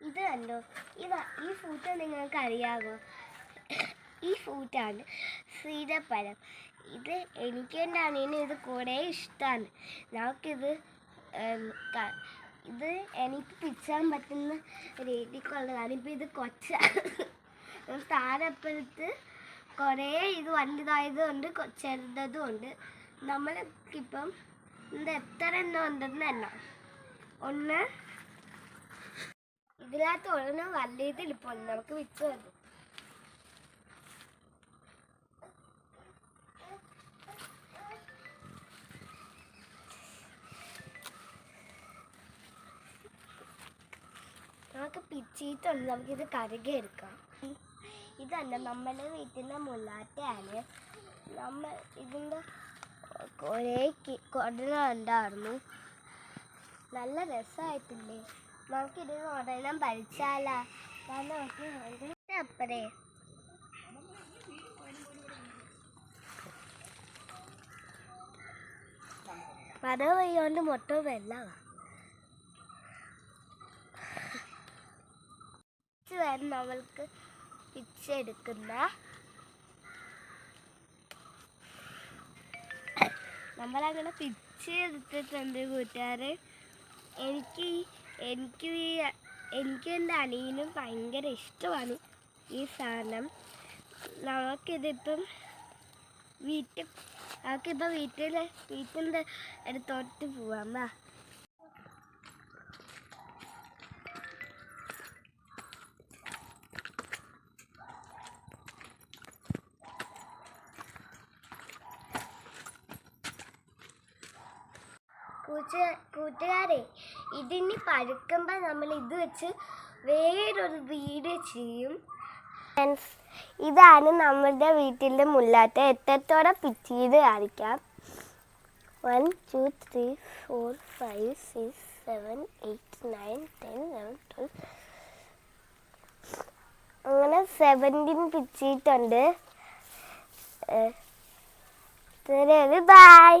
ഇത് കണ്ടോ? ഇത് ഈ ഫ്രൂട്ട് നിങ്ങൾക്ക് അറിയാമോ ഈ ഫ്രൂട്ടാണ് സീതപ്പഴം. ഇത് എനിക്ക് എന്റെ അനിയന് ഇത് കുറേ ഇഷ്ടമാണ് നമുക്കിത് ഇത് എനിക്ക് പിച്ചാൻ പറ്റുന്ന രീതിക്കുള്ളതാണ്. ഇപ്പം ഇത് കൊച്ച താരപ്പഴത്ത് കുറേ ഇത് വലുതായതും ഉണ്ട് കൊ- ചെറുതതും ഉണ്ട് നമ്മൾക്കിപ്പം ഇത് എത്ര എണ്ണം ഉണ്ടെന്ന് എണ്ണം ഒന്ന് ഇതിനകത്ത് ഒരെണ്ണം വല്യതിലിപ്പോൾ നമുക്ക് വിച്ച് വരും. നമുക്ക് പിച്ചിട്ടുണ്ട് നമുക്കിത് കരുകി എടുക്കാം. ഇതല്ല നമ്മുടെ വീട്ടിന്റെ മുല്ലാറ്റയാണ് നമ്മൾ ഇതിന്റെ കുറേ കൊടലുണ്ടായിരുന്നു നല്ല രസമായിട്ടില്ലേ? നമുക്കിത് ഒരെണ്ണം പഠിച്ചാലാ അപ്പറേ മഴ പെയ്യോണ്ട് മൊത്തം വെള്ളമാണ് വരെ നമ്മൾക്ക് പിച്ചെടുക്കുന്ന നമ്മളങ്ങനെ പിച്ച് എടുത്തിട്ടുണ്ട് കൂട്ടുകാരെ. എനിക്ക് എനിക്ക് ഈ എനിക്ക് എന്റെ അനിയനും ഭയങ്കര ഇഷ്ടമാണ് ഈ സാധനം. നമുക്കിതിപ്പം വീട്ടിൽ നമുക്കിപ്പോൾ വീട്ടിൽ വീട്ടിന്റെ അടുത്തോട്ട് പോവാം വാ. കൂട്ടുകാ കൂട്ടുകാരെ ഇതിനി പഴുക്കുമ്പോൾ നമ്മൾ ഇത് വെച്ച് വേറൊരു വീട് ചെയ്യും. ഫ്രണ്ട്സ് ഇതാണ് നമ്മുടെ വീട്ടിലെ മുല്ലാത്ത. എത്രത്തോടെ പിച്ചീത് കാണിക്കാം? One two three four five six seven eight nine ten eleven twelve അങ്ങനെ സെവന്റീൻ പിച്ചിട്ടുണ്ട്. ബൈ